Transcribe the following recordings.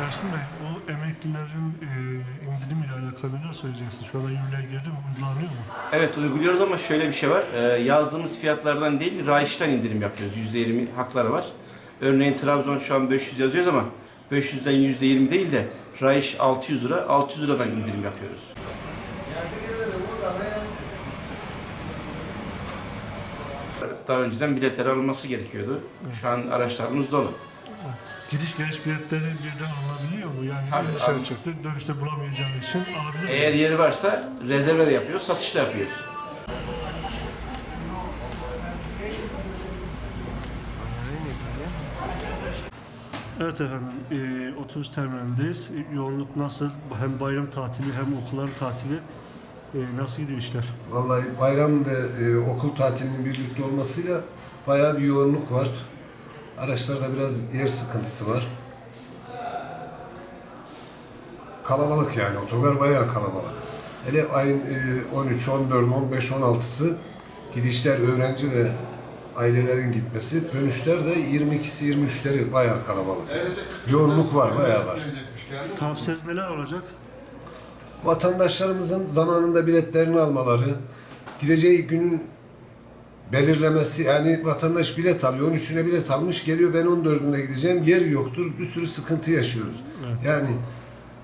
Ersin Bey, bu emeklilerin e, indirimiyle alakalı neler söyleyeceksiniz? Şu anda yürürlüğe girdi mi? Uygulanıyor mu? Evet uyguluyoruz ama şöyle bir şey var. Ee, yazdığımız fiyatlardan değil, rayişten indirim yapıyoruz. %20 hakları var. Örneğin Trabzon şu an 500 yazıyoruz ama 500'den %20 değil de rayiş 600 lira, 600 liradan indirim yapıyoruz. Daha önceden biletler alınması gerekiyordu. Şu an araçlarımız dolu. Gidiş geliş biletleri birden alınabiliyor mu? Yani Tabii, bir dışarı abi. çıktı, dönüşte bulamayacağınız için alabilir Eğer yeri varsa rezerve de yapıyoruz, satış da yapıyoruz. Evet efendim, e, otobüs terminalindeyiz. E, yoğunluk nasıl? Hem bayram tatili hem okulların tatili. E, nasıl gidiyor işler? Vallahi bayram ve e, okul tatilinin birlikte olmasıyla bayağı bir yoğunluk var. Araçlarda biraz yer sıkıntısı var. Kalabalık yani, otogar bayağı kalabalık. Hele ayın e, 13, 14, 15, 16'sı gidişler öğrenci ve ailelerin gitmesi, dönüşler de 22'si 23'leri bayağı kalabalık. Yoğunluk var, bayağı var. Tavsiyeniz neler olacak? vatandaşlarımızın zamanında biletlerini almaları, gideceği günün belirlemesi yani vatandaş bilet alıyor, 13'üne bilet almış geliyor ben 14'üne gideceğim yer yoktur bir sürü sıkıntı yaşıyoruz. Yani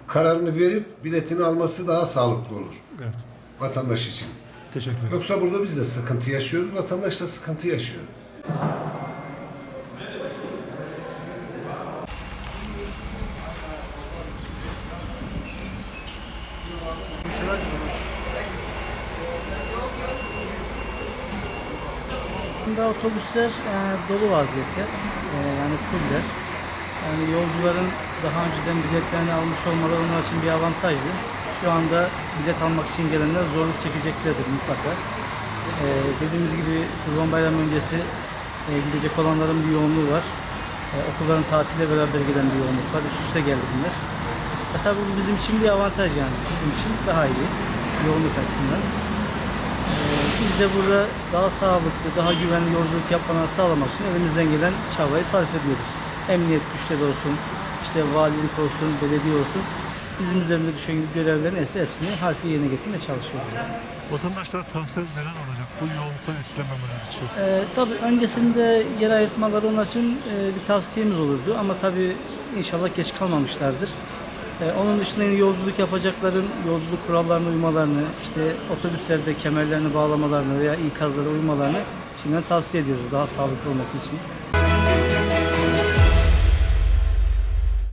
kararını verip biletini alması daha sağlıklı olur Evet, vatandaş için. teşekkür ederim. Yoksa burada biz de sıkıntı yaşıyoruz, vatandaş da sıkıntı yaşıyor. Şimdi otobüsler e, dolu vaziyette. E, yani fuller. Yani yolcuların daha önceden biletlerini almış olmaları onlar için bir avantajdı. Şu anda bilet almak için gelenler zorluk çekeceklerdir mutlaka. E, dediğimiz gibi Kurban Bayramı öncesi e, gidecek olanların bir yoğunluğu var. E, okulların tatille beraber giden bir yoğunluk var. Üst üste geldi bunlar. E, tabii bu bizim için bir avantaj yani. Bizim için daha iyi. Yoğunluk açısından. Biz de burada daha sağlıklı, daha güvenli yolculuk yapmalarını sağlamak için elimizden gelen çabayı sarf ediyoruz. Emniyet güçleri olsun, işte valilik olsun, belediye olsun. Bizim üzerinde düşen görevlerin ise hepsini harfi yerine getirmeye çalışıyoruz. Vatandaşlara tavsiyeniz neler olacak bu yoğunluktan etkilenmemeleri için? Ee, tabii öncesinde yer ayırtmaları onun için e, bir tavsiyemiz olurdu ama tabii inşallah geç kalmamışlardır. Ee, onun dışında yolculuk yapacakların yolculuk kurallarına uymalarını, işte otobüslerde kemerlerini bağlamalarını veya ikazlara uymalarını şimdiden tavsiye ediyoruz daha sağlıklı olması için.